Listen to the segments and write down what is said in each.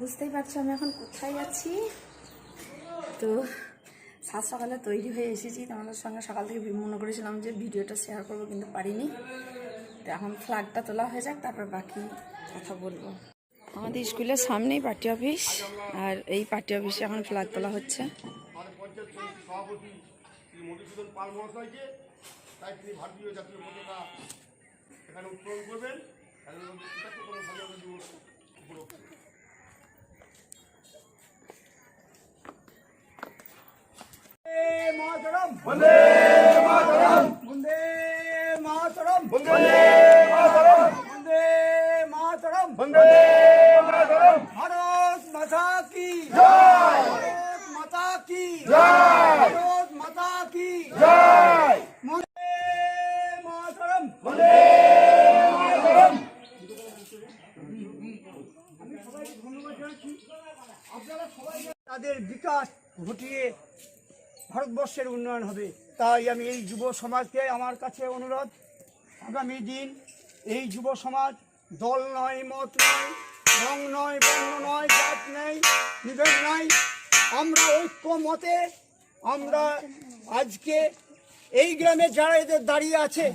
বুঝতেই পারছ আমি এখন কোথায় যাচ্ছি তো সাত সকালে তৈরি হয়ে এসেছি, তোমাদের সঙ্গে সকাল থেকে মনে করেছিলাম যে ভিডিওটা শেয়ার করব, কিন্তু পারিনি। তো এখন ফ্ল্যাগটা তোলা হয়ে যাক, তারপর বাকি কথা বলব। আমাদের স্কুলের সামনেই পার্টি অফিস আর এই পার্টি অফিসে এখন ফ্ল্যাগ তোলা হচ্ছে। মাতরম বন্দে মাতরম বন্দে মাতরম বন্দে মাতরম ভারত মাতা কি জয় ভারত মাতা কি জয় ভারত মাতা কি জয় বন্দে মাতরম বন্দে মাতরম আমি সবাইকে ধন্যবাদ জানাচ্ছি আপনারা সবাই তাদের বিকাশ ঘটিয়ে ভারতবর্ষের উন্নয়ন হবে। তাই আমি এই যুব সমাজকে আমার কাছে অনুরোধ, আগামী দিন এই যুব সমাজ দল নয়, মত নয়, রং নয়, বর্ণ নয়, জাত নেই, নিবেদ নাই, আমরা ঐক্য মতে আমরা আজকে এই গ্রামে যারা এদের দাঁড়িয়ে আছে,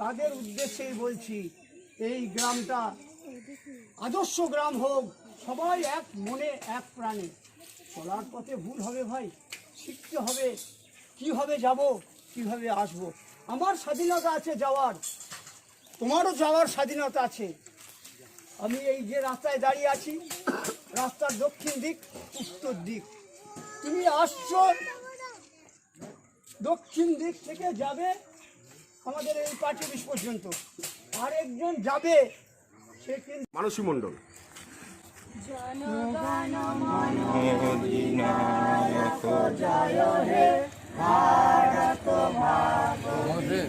তাদের উদ্দেশ্যেই বলছি, এই গ্রামটা আদর্শ গ্রাম হোক, সবাই এক মনে, এক প্রাণে। চলার পথে ভুল হবে ভাই। শিখতে হবে। কীভাবে যাব, কীভাবে আসব? আমার স্বাধীনতা আছে যাওয়ার। তোমারও যাওয়ার স্বাধীনতা আছে। আমি এই যে রাস্তায় দাঁড়িয়ে আছি, রাস্তার দক্ষিণ দিক, উত্তর দিক। তুমি আসছো, দক্ষিণ দিক থেকে যাবে আমাদের এই পার্টি পর্যন্ত। আরেকজন যাবে, সে কিন্তু মানসী মণ্ডল। আরে আমি বয়স্ক ভারত যে বই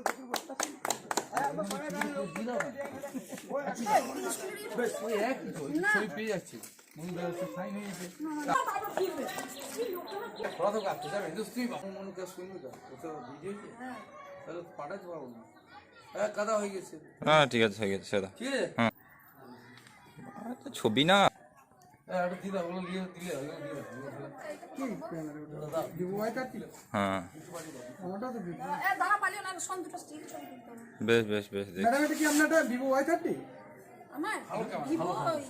দেখে বসতে পারছি না। আরে আমার পরে দাঁড়ানো লোক। ওই একই তো ছবি পেয়ে যাচ্ছে মনে হচ্ছে ফাইন হয়ে গেছে পড়া তো যাবে তুই আমার মনে কাজ শুনবি তো ভিডিও তাহলে তো পাঠাতে পারব না কাদা হয়ে গেছে। হ্যাঁ ঠিক আছে হয়ে গেছে সেটা। ঠিক আছে? আর ছবি না। হ্যাঁ হ্যাঁ। না ছবি। বেশ বেশ বেশ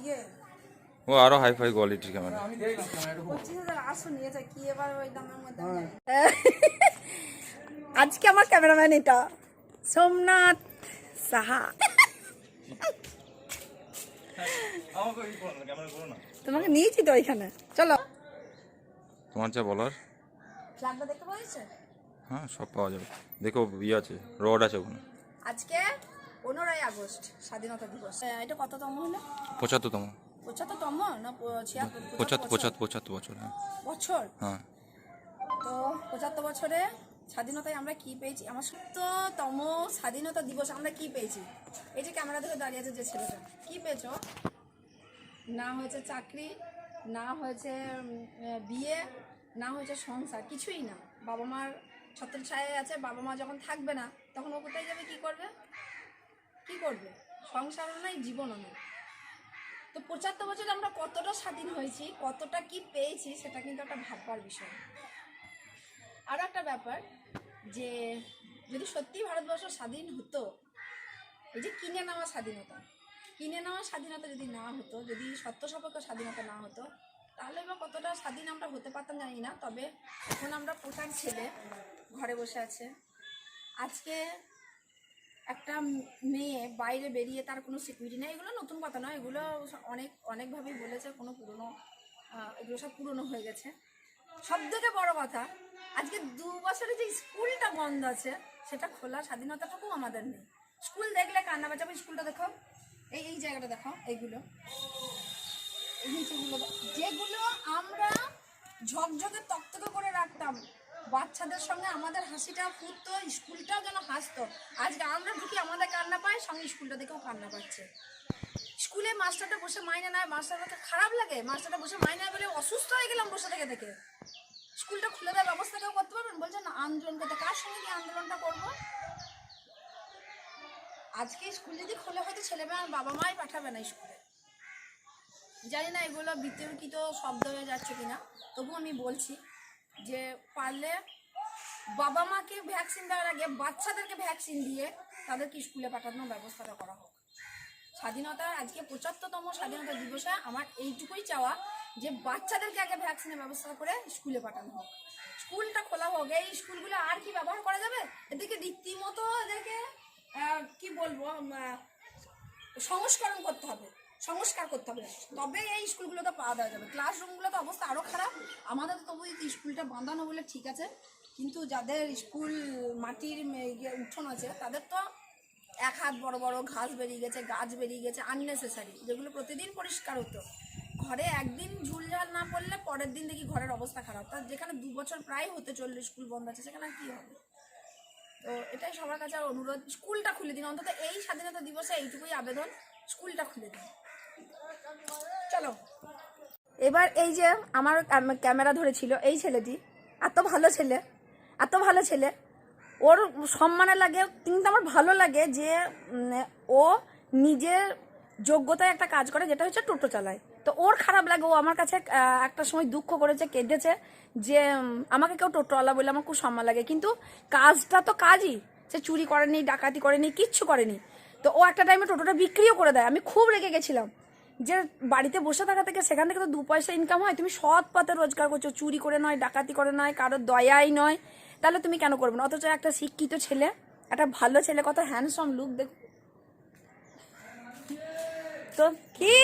ইয়ে। ও আরও হাই ফাই কোয়ালিটির ক্যামেরা না। আজকে আমার ক্যামেরাম্যান এটা। সোমনাথ সাহা। তোমাকে নিয়েছি তো ওইখানে। চলো। তোমার যা বলার। হ্যাঁ সব পাওয়া যাবে। দেখো ইয়ে আছে রড আছে ওখানে। আজকে পনেরোই আগস্ট স্বাধীনতা দিবস। এটা কততম হলো? পঁচাত্তরতম। পঁচাত্তরতম? না পঁচাত্তর বছর? পঁচাত্তর পঁচাত্তর বছর হ্যাঁ। বছর? হ্যাঁ। তো পঁচাত্তর বছরে স্বাধীনতায় আমরা কি পেয়েছি? আমার সত্যতম স্বাধীনতা দিবস আমরা কি পেয়েছি? এই যে ক্যামেরা ধরে দাঁড়িয়ে আছে যে ছেলেটা, কি পেয়েছ? না হয়েছে চাকরি, না হয়েছে বিয়ে, না হয়েছে সংসার, কিছুই না। বাবা মার ছত্র ছায় আছে, বাবা মা যখন থাকবে না, তখন ও কোথায় যাবে, কি করবে? কি করবে? সংসারও নাই, জীবনও নেই। তো পঁচাত্তর বছরে আমরা কতটা স্বাধীন হয়েছি, কতটা কি পেয়েছি, সেটা কিন্তু একটা ভাববার বিষয়। আরও একটা ব্যাপার যে যদি সত্যি ভারতবর্ষ স্বাধীন হতো, এই যে কিনে নেওয়া স্বাধীনতা, কিনে নেওয়া স্বাধীনতা যদি না হতো, যদি সত্য সপক্ষ স্বাধীনতা না হতো, তাহলে বা কতটা স্বাধীন আমরা হতে পারতাম জানি না, তবে এখন আমরা প্রধান ছেলে ঘরে বসে আছে। আজকে একটা মেয়ে বাইরে বেরিয়ে তার কোনো সিকিউরিটি নেই, এগুলো নতুন কথা নয়, এগুলো অনেক, অনেকভাবেই বলেছে, কোনো পুরনো এগুলো সব পুরনো হয়ে গেছে। সব থেকে বড় কথা আজকে দু বছরে যে স্কুলটা বন্ধ আছে, সেটা খোলার স্বাধীনতাটুকু আমাদের নেই। স্কুল দেখলে কান্না বাঁচাবে স্কুলটা দেখো। এই এই জায়গাটা দেখো, এইগুলো। দেখো। যেগুলো আমরা ঝকঝকে তকতকে করে রাখতাম। বাচ্চাদের সঙ্গে আমাদের হাসিটা ফুটতো, স্কুলটাও যেন হাসতো। আজকে আমরা ঢুকি আমাদের কান্না পাই সঙ্গে স্কুলটা দেখেও কান্না পাচ্ছে। স্কুলে মাস্টারটা বসে মাইনে নেয় মাস্টারটা খারাপ লাগে, মাস্টারটা বসে মাইনে বলে অসুস্থ হয়ে গেলাম বসে থেকে থেকে। স্কুলটা খুলে দেওয়ার ব্যবস্থা কেউ করতে পারবেন? বলছেন আন্দোলন করতে কার সঙ্গে কি আন্দোলনটা করব? আজকে স্কুল যদি খোলে, হয়তো ছেলেমেয়ে আর বাবা মাই পাঠাবে না স্কুলে। জানি না এগুলো বিতর্কিত শব্দ হয়ে যাচ্ছে কিনা তবু আমি বলছি যে পারলে বাবা মাকে ভ্যাকসিন দেওয়ার আগে বাচ্চাদেরকে ভ্যাকসিন দিয়ে তাদেরকে স্কুলে পাঠানোর ব্যবস্থাটা করা হোক। স্বাধীনতার আজকে পঁচাত্তরতম স্বাধীনতা দিবসে আমার এইটুকুই চাওয়া যে বাচ্চাদেরকে আগে ভ্যাকসিনের ব্যবস্থা করে স্কুলে পাঠানো হোক। স্কুলটা খোলা হোক। এই স্কুলগুলো আর কি ব্যবহার করা যাবে? এদেরকে রীতিমতো এদেরকে কি বলব সংস্করণ করতে হবে। সংস্কার করতে হবে। তবে এই স্কুলগুলোতে পাওয়া দেওয়া যাবে। ক্লাসরুমগুলোতে অবস্থা আরও খারাপ। আমাদের তো তবু স্কুলটা বাঁধানো বলে ঠিক আছে। কিন্তু যাদের স্কুল মাটির ইয়ে উঠোন আছে, তাদের তো এক হাত বড় বড় ঘাস বেরিয়ে গেছে, গাছ বেরিয়ে গেছে আননেসেসারি যেগুলো প্রতিদিন পরিষ্কার হতো। ঘরে একদিন ঝুলঝাল না পড়লে পরের দিন দেখি ঘরের অবস্থা খারাপ। তার যেখানে দু বছর প্রায় হতে চলল স্কুল বন্ধ আছে, সেখানে কি হবে? তো এটাই সবার কাছে আর অনুরোধ, স্কুলটা খুলে দিন, অন্তত এই স্বাধীনতা দিবসে এইটুকুই আবেদন, স্কুলটা খুলে দিন। চলো। এবার এই যে আমার ক্যাম- ক্যামেরা ধরেছিল এই ছেলেটি, এত ভালো ছেলে, এত ভালো ছেলে। ওর সম্মানে লাগে, কিন্তু আমার ভালো লাগে যে ও নিজের যোগ্যতায় একটা কাজ করে, যেটা হচ্ছে টোটো চালায়। তো ওর খারাপ লাগে, ও আমার কাছে একটা সময় দুঃখ করেছে, কেঁদেছে, যে আমাকে কেউ টোটোওয়ালা বলে আমার খুব সম্মান লাগে। কিন্তু কাজটা তো কাজই। সে চুরি করেনি, ডাকাতি করেনি, কিচ্ছু করেনি। তো ও একটা টাইমে টোটোটা বিক্রিও করে দেয়। আমি খুব রেগে গেছিলাম যে, বাড়িতে বসে থাকা থেকে সেখান থেকে তো দু পয়সা ইনকাম হয়। তুমি সৎ পথে রোজগার করছ, চুরি করে নয়, ডাকাতি করে নয়, কারোর দয়াই নয়। তাহলে তুমি কেন করবে না? অথচ একটা শিক্ষিত ছেলে, একটা ভালো ছেলে, কত হ্যান্ডসম লুক দেখ। তো কি?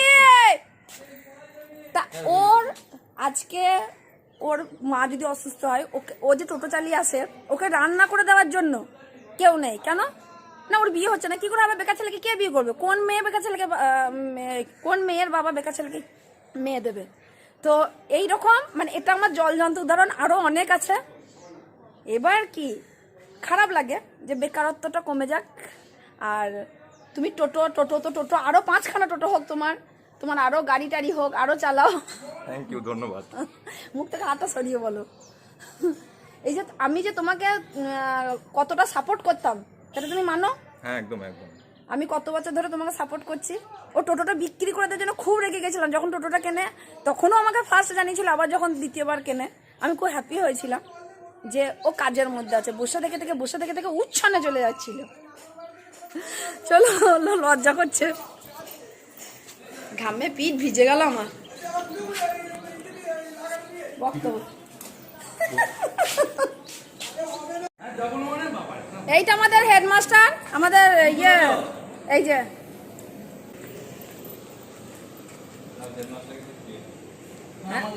তা ওর আজকে ওর মা যদি অসুস্থ হয়, ওকে, ও যে টোটো চালিয়ে আসে, ওকে রান্না করে দেওয়ার জন্য কেউ নেই। কেন? না, ওর বিয়ে হচ্ছে না। কি করে আবার বেকার ছেলেকে কে বিয়ে করবে? কোন মেয়ে বেকার ছেলেকে কোন মেয়ের বাবা বেকার ছেলেকে মেয়ে দেবে? তো এই রকম মানে এটা আমার জলজন্ত উদাহরণ আরও অনেক আছে। এবার কি? খারাপ লাগে যে বেকারত্বটা কমে যাক, আর তুমি টোটো টোটো তো টোটো আরও পাঁচখানা টোটো হোক তোমার। তোমার আরও গাড়ি টাড়ি হোক আরও চালাও। থ্যাংক ইউ ধন্যবাদ। মুখ থেকে হাতটা সরিয়ে বলো। এই যে আমি যে তোমাকে কতটা সাপোর্ট করতাম সেটা তুমি মানো? হ্যাঁ একদম একদম। আমি কত বছর ধরে তোমাকে সাপোর্ট করছি। ও টোটোটা বিক্রি করে দেওয়ার জন্য খুব রেগে গেছিলাম। যখন টোটোটা কেনে তখনও আমাকে ফার্স্ট জানিয়েছিল আবার যখন দ্বিতীয়বার কেনে আমি খুব হ্যাপি হয়েছিলাম যে ও কাজের মধ্যে আছে বসে থেকে থেকে বসে থেকে থেকে উচ্ছনে চলে যাচ্ছিল। চলো লজ্জা করছে। ঘামে পিঠ ভিজে গেল আমার। বক্তব্য এইটা আমাদের হেডমাস্টার, আমাদের ইয়ে এই যে। দাও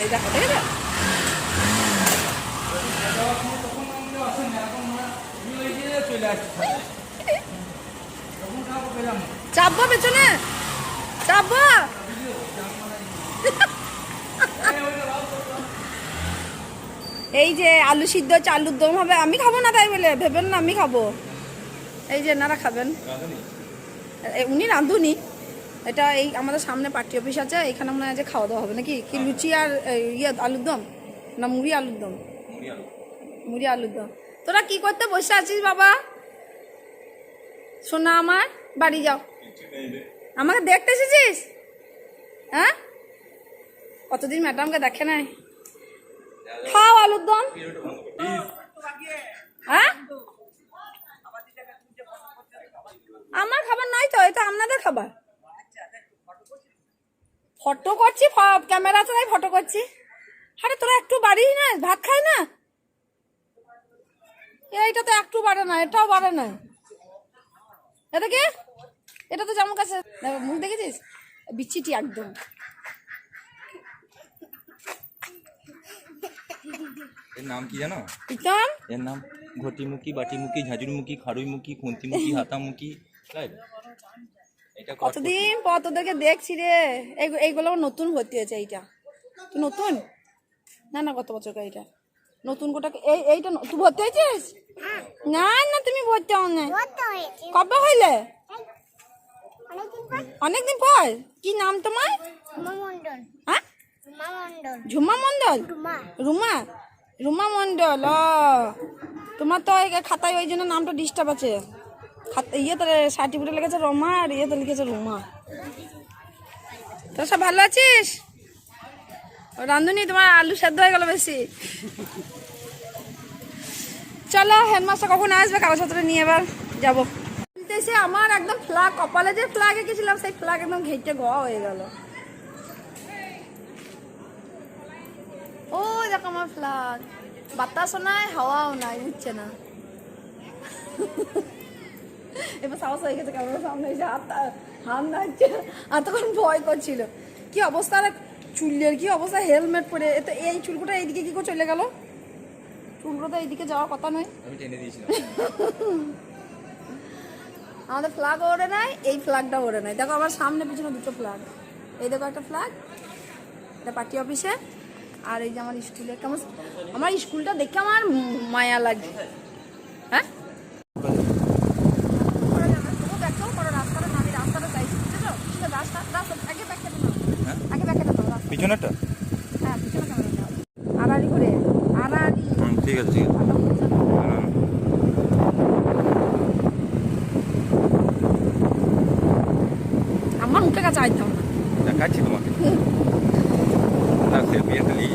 এই দেখো, ঠিক আছে? চাপবো পেছনে? চাপবো? এই যে আলু সিদ্ধ হচ্ছে আলুর দম হবে আমি খাব না তাই বলে? ভেবেন না আমি খাব। এই যে এনারা খাবেন। উনি রাঁধুনি। এটা এই আমাদের সামনে পার্টি অফিস আছে এখানে মনে হয় যে খাওয়া দাওয়া হবে। নাকি কি লুচি আর ইয়ে আলুর দম? না মুড়ি আলুর দম? মুড়ি আলুর দম। তোরা কি করতে বসে আছিস বাবা? সোনা আমার, বাড়ি যাও। আমাকে দেখতে এসেছিস? হ্যাঁ? কতদিন ম্যাডামকে দেখে নাই? খাও আলুর দম। হ্যাঁ? আমার খাবার নয় তো, এটা আপনাদের খাবার। ফটো করছি ক্যামেরা চালাই ফটো করছি। আরে তোরা একটু বাড়ি না এইটা তো একটু বাড়ে না এটাও বাড়ে না। এটা কি? এটা তো যেমন কাছে। মুখ দেখেছিস? বিচ্ছিটি একদম। এর নাম কি জানো? প্রীতম? এর নাম ঘটিমুখী বাটিমুখী ঝাঁঝুরমুখী খাড়ুইমুখী খুন্তিমুখী হাতামুখী এটা কতদিন পর তোদেরকে দেখছি রে। এই- এইগুলো নতুন ভর্তি হয়েছে এইটা। তুই নতুন? না না কত বছর এইটা। নতুন গোটা এই এইটা তুই ভর্তি হয়েছিস? না না তুমি ভর্তি হও না। কবে হইলে? অনেকদিন পর। কি নাম তোমার? হ্যাঁ? ঝুমা মন্ডল রুমা? রুমা মন্ডল ও। তোমার তো খাতায় ওই জন্য নামটা ডিস্টার্ব আছে। খাতা ইয়েতে সার্টিফিকেট লিখেছে রমা আর ইয়েতে লিখেছে রুমা। তোরা সব ভালো আছিস? রান্ধুনি তোমার আলু সেদ্ধ হয়ে গেল বেশি। চলো হেডমাস্টার কখন আসবে? কাগজপত্র নিয়ে এবার যাব। এসে আমার একদম ফ্ল্যাগ কপালে যে ফ্ল্যাগ এঁকেছিলাম, সেই ফ্ল্যাগ একদম ঘেটে গোয়া হয়ে গেল। ও, দেখো আমার ফ্ল্যাগ বাতাসও নাই, হাওয়াও নাই বুঝছে না। এবার সাহস হয়ে গেছে, ক্যামেরার সামনে এসে হাত হাত নাচছে আর তখন ভয় করছিল। কি অবস্থা চুলের কি অবস্থা? হেলমেট পরে, এ তো এই চুলগুলো এইদিকে কি করে চলে গেল? তো এইদিকে যাওয়ার কথা নয়। আমি টেনে দিয়েছিলাম। আমাদের ফ্ল্যাগ ওড়ে নাই এই ফ্ল্যাগটা ওড়ে নাই। দেখো আমার সামনে পিছনে দুটো ফ্ল্যাগ এই দেখো একটা ফ্ল্যাগ এটা পার্টি অফিসে আর এই যে আমার স্কুলে কেমন? আমার স্কুলটা দেখে আমার মায়া লাগে। হ্যাঁ? করে ঠিক আছে ঠিক আছে। আমার মুখে কাছে আইতাম না। দেখাচ্ছি তোমাকে। না সেলফি একটা লি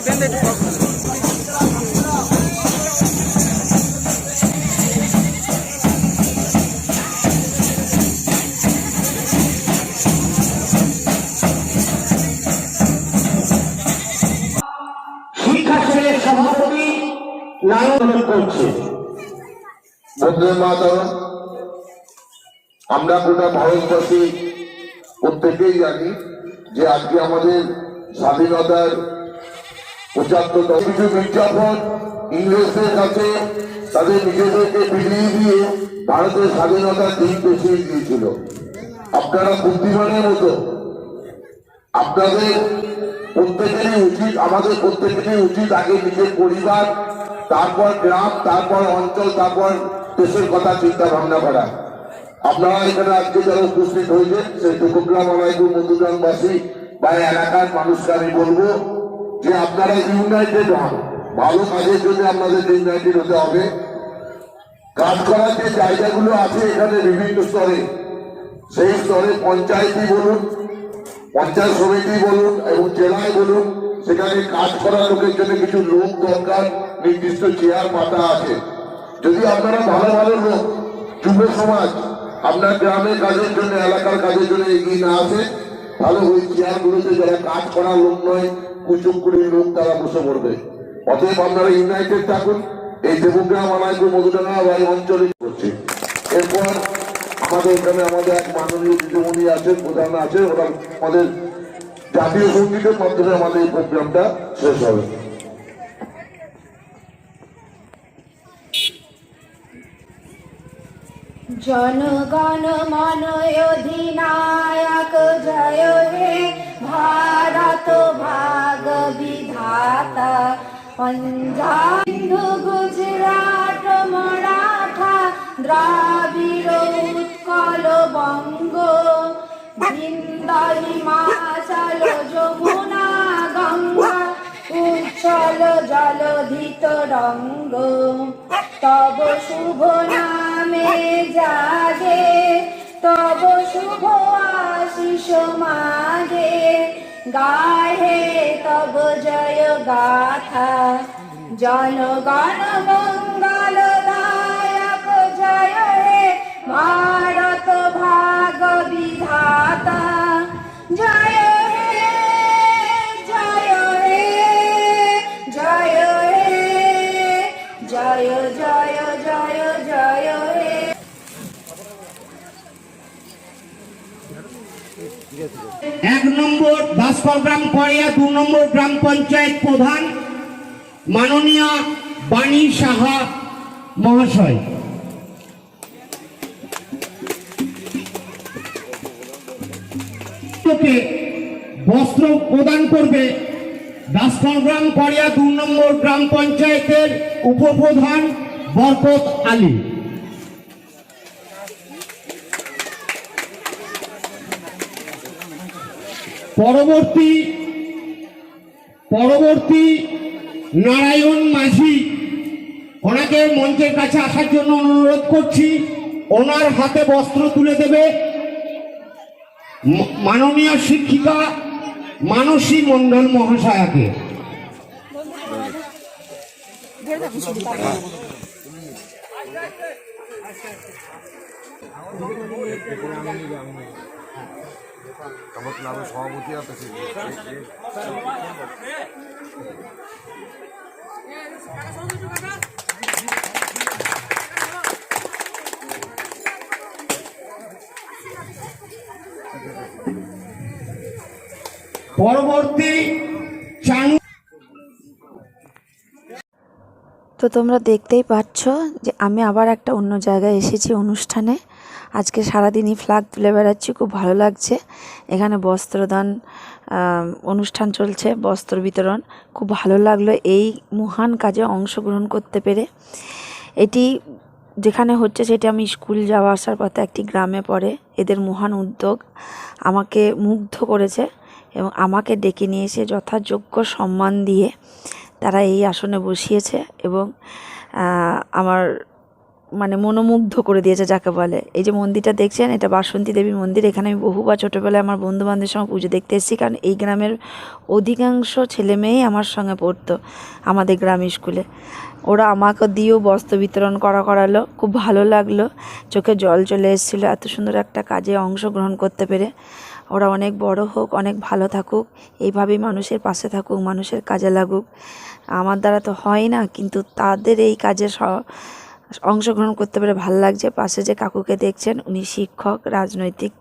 বন্দে মাতরম আমরা গোটা প্রত্যেকেই জানি যে আজকে আমাদের স্বাধীনতার পঁচাত্তর কিছু মির্জাফর ইংরেজদের কাছে তাদের নিজেদেরকে বিলিয়ে দিয়ে ভারতের স্বাধীনতার দিন পেছিয়ে দিয়েছিল। আপনারা বুদ্ধিমানের মতো, আপনাদের প্রত্যেকেরই উচিত, আমাদের প্রত্যেকেরই উচিত আগে নিজের পরিবার, তারপর গ্রাম, তারপর অঞ্চল, তারপর দেশের কথা চিন্তা ভাবনা করা। আপনারা এখানে আজকে যারা উপস্থিত হয়েছেন, সেই টুকুগ্রাম আলাইকুম মধুগ্রামবাসী বা এলাকার মানুষকে আমি বলব যে আপনারা ইউনাইটেড হন ভালো কাজের জন্য আপনাদের ইউনাইটেড হতে হবে। কাজ করার যে জায়গাগুলো আছে এখানে বিভিন্ন স্তরে, সেই স্তরে পঞ্চায়েতই বলুন, পঞ্চায়েত সমিতি বলুন এবং জেলায় বলুন, সেখানে কাজ করার লোকের জন্য কিছু লোক দরকার, নির্দিষ্ট চেয়ার পাতা আছে। যদি আপনারা ভালো ভালো লোক, যুব সমাজ, আপনার গ্রামের কাজের জন্য, এলাকার কাজের জন্য এগিয়ে না আসে, তাহলে ওই চেয়ারগুলোতে যারা কাজ করার লোক নয় কুচুক করে লোক তারা বসে পড়বে। অতএব আপনারা ইউনাইটেড থাকুন। এই দেবগ্রাম আনাইপুর মধুডাঙ্গা বা এই অঞ্চলে করছে এরপর আমাদের এখানে আমাদের এক মাননীয় দিদিমণি আছেন, প্রধান আছেন। ওরা আমাদের জাতীয় সঙ্গীতের মাধ্যমে আমাদের এই প্রোগ্রামটা শেষ হবে। জনগণ মন অধিনায়ক জয় হে ভারত। পঞ্জাব সিন্ধু গুজরাট মরাঠা দ্রাবিড় উৎকল বঙ্গ বৃন্দা হিমাচল যমুনা গঙ্গা উচ্ছল জলধিত রঙ্গ। তব শুভ নামে জাগে, তব শুভ আশিস মাগে। গাহে তব জয় গাথা জনগণ মঙ্গল দায়ক জয় হে ভারত ভাগ বিধাতা গ্রাম দু নম্বর গ্রাম পঞ্চায়েত প্রধান মাননীয় বাণী সাহা মহাশয়। বস্ত্র প্রদান করবে। দাসকরগ্রাম করিয়া দু নম্বর গ্রাম পঞ্চায়েতের উপপ্রধান বরকত আলী। পরবর্তী পরবর্তী নারায়ণ মাঝি, ওনাকে মঞ্চের কাছে আসার জন্য অনুরোধ করছি, ওনার হাতে বস্ত্র তুলে দেবে। মাননীয় শিক্ষিকা মানসী মণ্ডল মহাশয়াকে। আমার ক্লাবের সভাপতি আছে পরবর্তী চানু তো তোমরা দেখতেই পাচ্ছ যে আমি আবার একটা অন্য জায়গায় এসেছি অনুষ্ঠানে। আজকে সারাদিনই ফ্ল্যাগ তুলে বেড়াচ্ছি, খুব ভালো লাগছে। এখানে বস্ত্রদান অনুষ্ঠান চলছে, বস্ত্র বিতরণ। খুব ভালো লাগল এই মহান কাজে অংশগ্রহণ করতে পেরে। এটি যেখানে হচ্ছে সেটি আমি স্কুল যাওয়া আসার পথে একটি গ্রামে পড়ে। এদের মহান উদ্যোগ আমাকে মুগ্ধ করেছে এবং আমাকে ডেকে নিয়ে এসে যথাযোগ্য সম্মান দিয়ে তারা এই আসনে বসিয়েছে এবং আমার মানে মনোমুগ্ধ করে দিয়েছে যাকে বলে। এই যে মন্দিরটা দেখছেন, এটা বাসন্তী দেবী মন্দির। এখানে আমি বহুবার ছোটোবেলায় আমার বন্ধু বান্ধবের সঙ্গে পুজো দেখতে এসেছি, কারণ এই গ্রামের অধিকাংশ ছেলে মেয়েই আমার সঙ্গে পড়তো আমাদের গ্রাম স্কুলে। ওরা আমাকে দিয়েও বস্ত্র বিতরণ করা করালো, খুব ভালো লাগল। চোখে জল চলে এসেছিল, এত সুন্দর একটা কাজে অংশগ্রহণ করতে পেরে। ওরা অনেক বড় হোক, অনেক ভালো থাকুক, এইভাবেই মানুষের পাশে থাকুক, মানুষের কাজে লাগুক। আমার দ্বারা তো হয় না, কিন্তু তাদের এই কাজে অংশগ্রহণ করতে পেরে ভালো লাগছে। পাশে যে কাকুকে দেখছেন, উনি শিক্ষক, রাজনৈতিক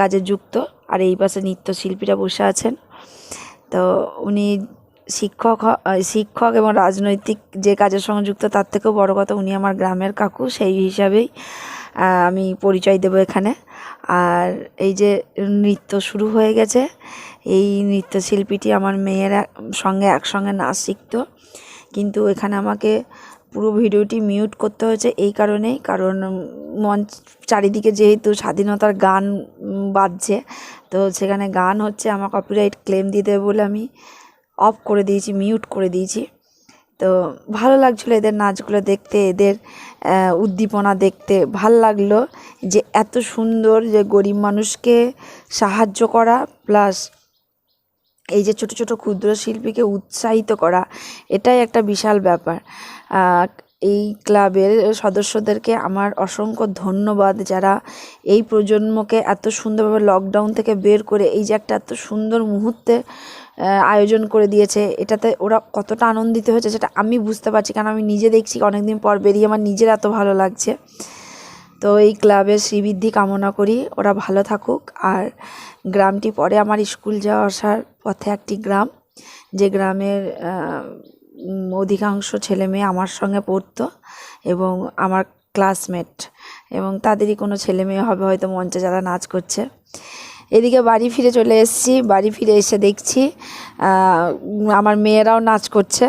কাজে যুক্ত, আর এই পাশে নৃত্যশিল্পীরা বসে আছেন। তো উনি শিক্ষক শিক্ষক এবং রাজনৈতিক যে কাজের সঙ্গে যুক্ত, তার থেকেও বড় কথা, উনি আমার গ্রামের কাকু, সেই হিসাবেই আমি পরিচয় দেবো এখানে। আর এই যে নৃত্য শুরু হয়ে গেছে, এই নৃত্যশিল্পীটি আমার মেয়ের এক- সঙ্গে একসঙ্গে নাচ শিখতো। কিন্তু এখানে আমাকে পুরো ভিডিওটি মিউট করতে হয়েছে এই কারণেই, কারণ মঞ্চ চারিদিকে যেহেতু স্বাধীনতার গান বাজছে, তো সেখানে গান হচ্ছে, আমার কপিরাইট ক্লেম দিয়ে দেবে বলে আমি অফ করে দিয়েছি মিউট করে দিয়েছি। তো ভালো লাগছিল এদের নাচগুলো দেখতে, এদের উদ্দীপনা দেখতে। ভালো লাগল যে এত সুন্দর যে গরিব মানুষকে সাহায্য করা প্লাস এই যে ছোট ছোট ক্ষুদ্র শিল্পীকে উৎসাহিত করা, এটাই একটা বিশাল ব্যাপার। এই ক্লাবের সদস্যদেরকে আমার অসংখ্য ধন্যবাদ যারা এই প্রজন্মকে এত সুন্দরভাবে লকডাউন থেকে বের করে এই যে একটা এত সুন্দর মুহূর্তে আয়োজন করে দিয়েছে। এটাতে ওরা কতটা আনন্দিত হয়েছে সেটা আমি বুঝতে পারছি, কারণ আমি নিজে দেখছি অনেকদিন পর বেরিয়ে আমার নিজের এত ভালো লাগছে। তো এই ক্লাবের শ্রীবৃদ্ধি কামনা করি, ওরা ভালো থাকুক। আর গ্রামটি পরে আমার স্কুল যাওয়া আসার পথে একটি গ্রাম, যে গ্রামের অধিকাংশ ছেলে মেয়ে আমার সঙ্গে পড়তো এবং আমার ক্লাসমেট এবং তাদেরই কোনো ছেলে মেয়ে হবে হয়তো মঞ্চে যারা নাচ করছে। এদিকে বাড়ি ফিরে চলে এসেছি, বাড়ি ফিরে এসে দেখছি আমার মেয়েরাও নাচ করছে,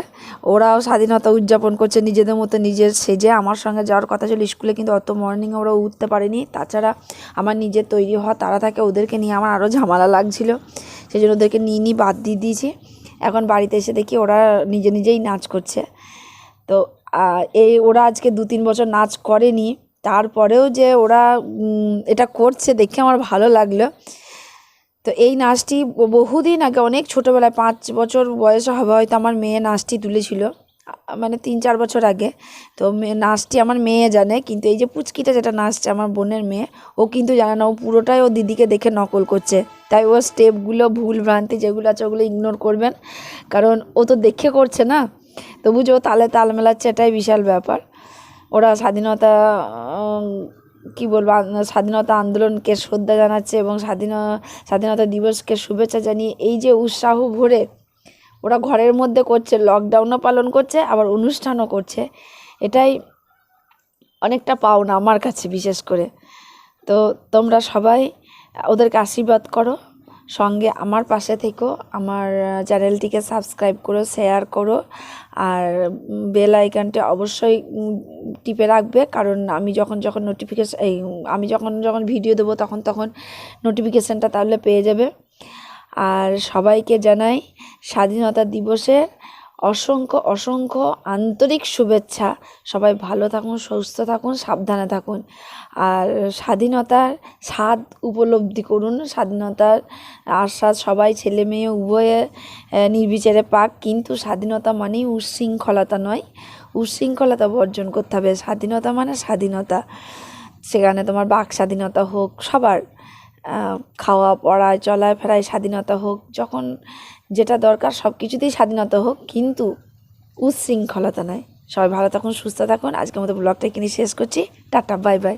ওরাও স্বাধীনতা উদযাপন করছে, নিজেদের মতো নিজের সেজে আমার সঙ্গে যাওয়ার কথা ছিল স্কুলে, কিন্তু অত মর্নিংয়ে ওরা উঠতে পারেনি। তাছাড়া আমার নিজের তৈরি হওয়া তারা থাকে, ওদেরকে নিয়ে আমার আরও ঝামেলা লাগছিল সেই জন্য ওদেরকে নিয়ে নিয়ে বাদ দিয়ে দিয়েছি। এখন বাড়িতে এসে দেখি ওরা নিজে নিজেই নাচ করছে। তো এই ওরা আজকে দু তিন বছর নাচ করেনি, তারপরেও যে ওরা এটা করছে দেখে আমার ভালো লাগল। তো এই নাচটি বহুদিন আগে, অনেক ছোটোবেলায়, পাঁচ বছর বয়সে হবে, হয়তো আমার মেয়ে নাচটি তুলেছিল। মানে তিন, চার বছর আগে। তো নাচটি আমার মেয়ে জানে, কিন্তু এই যে পুচকিটা যেটা নাচছে, আমার বোনের মেয়ে, ও কিন্তু জানে না, ও পুরোটাই ও দিদিকে দেখে নকল করছে। তাই ও স্টেপগুলো, ভুল ভ্রান্তি যেগুলো আছে, ওগুলো ইগনোর করবেন। কারণ ও তো দেখে করছে না। তবু যে ও তালে তাল মেলাচ্ছে, এটাই বিশাল ব্যাপার। ওরা স্বাধীনতা কি বলব স্বাধীনতা আন্দোলনকে শ্রদ্ধা জানাচ্ছে এবং স্বাধীন, স্বাধীনতা দিবসকে শুভেচ্ছা জানিয়ে এই যে উৎসাহ ভরে ওরা ঘরের মধ্যে করছে লকডাউনও পালন করছে, আবার অনুষ্ঠানও করছে। এটাই অনেকটা পাওনা আমার কাছে বিশেষ করে। তো তোমরা সবাই ওদেরকে আশীর্বাদ করো। সঙ্গে আমার পাশে থেকো, আমার চ্যানেলটিকে সাবস্ক্রাইব করো, শেয়ার করো, আর বেল আইকনটা অবশ্যই টিপে রাখবে, কারণ আমি যখন যখন নোটিফিকেশন এই, আমি যখন যখন ভিডিও দেবো তখন তখন নোটিফিকেশানটা তাহলে পেয়ে যাবে। আর সবাইকে জানাই স্বাধীনতা দিবসের অসংখ্য অসংখ্য আন্তরিক শুভেচ্ছা। সবাই ভালো থাকুন, সুস্থ থাকুন, সাবধানে থাকুন। আর স্বাধীনতার স্বাদ উপলব্ধি করুন। স্বাধীনতার আশ্বাস সবাই, ছেলে মেয়ে, উভয়ে নির্বিচারে পাক। কিন্তু স্বাধীনতা মানেই উচ্ছৃঙ্খলতা নয় উচ্ছৃঙ্খলতা বর্জন করতে হবে। স্বাধীনতা মানে স্বাধীনতা। সেখানে তোমার বাক স্বাধীনতা হোক, সবার খাওয়া পড়ায় চলায় ফেরায় স্বাধীনতা হোক, যখন যেটা দরকার সব কিছুতেই স্বাধীনতা হোক, কিন্তু উচ্ছৃঙ্খলতা নয়। সবাই ভালো থাকুন, সুস্থ থাকুন। আজকের মতো ব্লগটা কিনে শেষ করছি। Tata, bye bye.